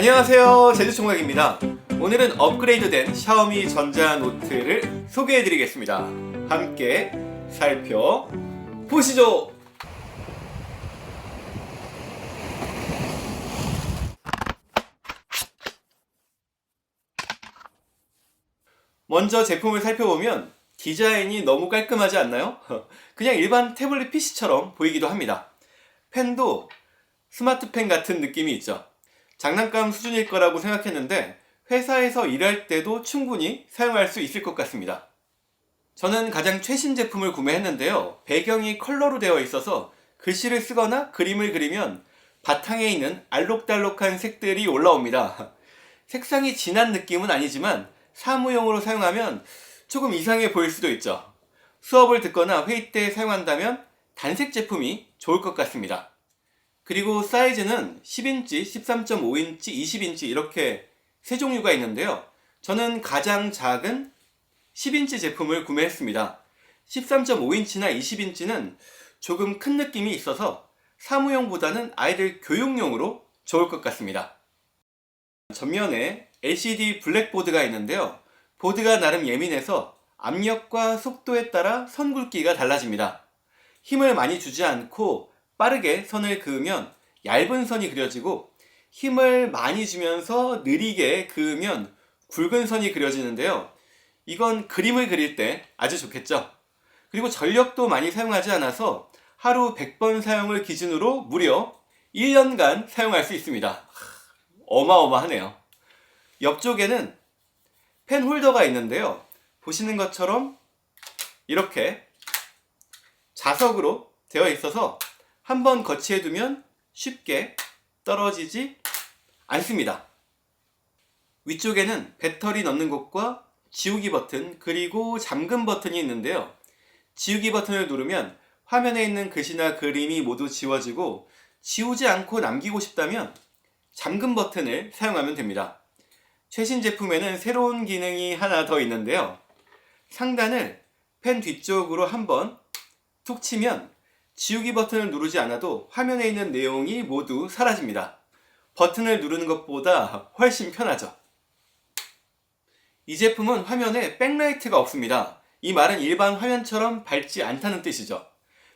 안녕하세요. 제주총각입니다. 오늘은 업그레이드된 샤오미 전자노트를 소개해드리겠습니다. 함께 살펴보시죠. 먼저 제품을 살펴보면 디자인이 너무 깔끔하지 않나요? 그냥 일반 태블릿 PC처럼 보이기도 합니다. 펜도 스마트펜 같은 느낌이 있죠 장난감 수준일 거라고 생각했는데 회사에서 일할 때도 충분히 사용할 수 있을 것 같습니다. 저는 가장 최신 제품을 구매했는데요. 배경이 컬러로 되어 있어서 글씨를 쓰거나 그림을 그리면 바탕에 있는 알록달록한 색들이 올라옵니다. 색상이 진한 느낌은 아니지만 사무용으로 사용하면 조금 이상해 보일 수도 있죠. 수업을 듣거나 회의 때 사용한다면 단색 제품이 좋을 것 같습니다. 그리고 사이즈는 10인치, 13.5인치, 20인치 이렇게 세 종류가 있는데요. 저는 가장 작은 10인치 제품을 구매했습니다. 13.5인치나 20인치는 조금 큰 느낌이 있어서 사무용보다는 아이들 교육용으로 좋을 것 같습니다. 전면에 LCD 블랙보드가 있는데요. 보드가 나름 예민해서 압력과 속도에 따라 선 굵기가 달라집니다. 힘을 많이 주지 않고 빠르게 선을 그으면 얇은 선이 그려지고 힘을 많이 주면서 느리게 그으면 굵은 선이 그려지는데요. 이건 그림을 그릴 때 아주 좋겠죠. 그리고 전력도 많이 사용하지 않아서 하루 100번 사용을 기준으로 무려 1년간 사용할 수 있습니다. 어마어마하네요. 옆쪽에는 펜 홀더가 있는데요. 보시는 것처럼 이렇게 자석으로 되어 있어서 한 번 거치해 두면 쉽게 떨어지지 않습니다. 위쪽에는 배터리 넣는 곳과 지우기 버튼 그리고 잠금 버튼이 있는데요. 지우기 버튼을 누르면 화면에 있는 글씨나 그림이 모두 지워지고 지우지 않고 남기고 싶다면 잠금 버튼을 사용하면 됩니다. 최신 제품에는 새로운 기능이 하나 더 있는데요. 상단을 펜 뒤쪽으로 한번 툭 치면 지우기 버튼을 누르지 않아도 화면에 있는 내용이 모두 사라집니다. 버튼을 누르는 것보다 훨씬 편하죠. 이 제품은 화면에 백라이트가 없습니다. 이 말은 일반 화면처럼 밝지 않다는 뜻이죠.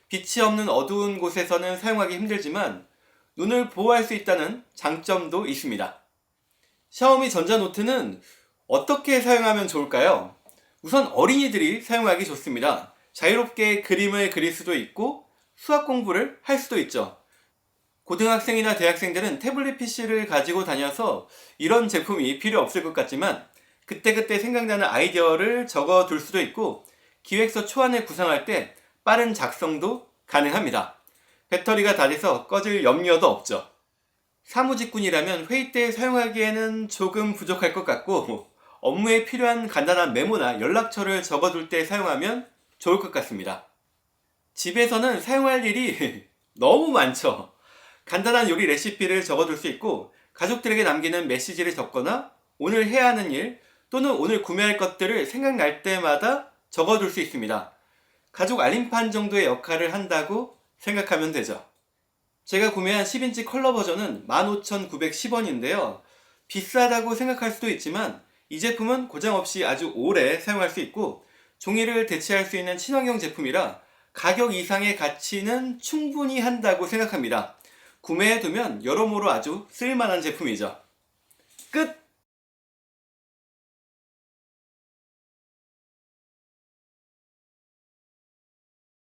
빛이 없는 어두운 곳에서는 사용하기 힘들지만 눈을 보호할 수 있다는 장점도 있습니다. 샤오미 전자노트는 어떻게 사용하면 좋을까요? 우선 어린이들이 사용하기 좋습니다. 자유롭게 그림을 그릴 수도 있고 수학 공부를 할 수도 있죠. 고등학생이나 대학생들은 태블릿 PC를 가지고 다녀서 이런 제품이 필요 없을 것 같지만 그때그때 생각나는 아이디어를 적어 둘 수도 있고 기획서 초안을 구상할 때 빠른 작성도 가능합니다. 배터리가 다 돼서 꺼질 염려도 없죠. 사무직군이라면 회의 때 사용하기에는 조금 부족할 것 같고 업무에 필요한 간단한 메모나 연락처를 적어둘 때 사용하면 좋을 것 같습니다. 집에서는 사용할 일이 너무 많죠. 간단한 요리 레시피를 적어둘 수 있고 가족들에게 남기는 메시지를 적거나 오늘 해야 하는 일 또는 오늘 구매할 것들을 생각날 때마다 적어둘 수 있습니다. 가족 알림판 정도의 역할을 한다고 생각하면 되죠. 제가 구매한 10인치 컬러 버전은 15,910원인데요. 비싸다고 생각할 수도 있지만 이 제품은 고장 없이 아주 오래 사용할 수 있고 종이를 대체할 수 있는 친환경 제품이라 가격 이상의 가치는 충분히 한다고 생각합니다. 구매해두면 여러모로 아주 쓸만한 제품이죠. 끝!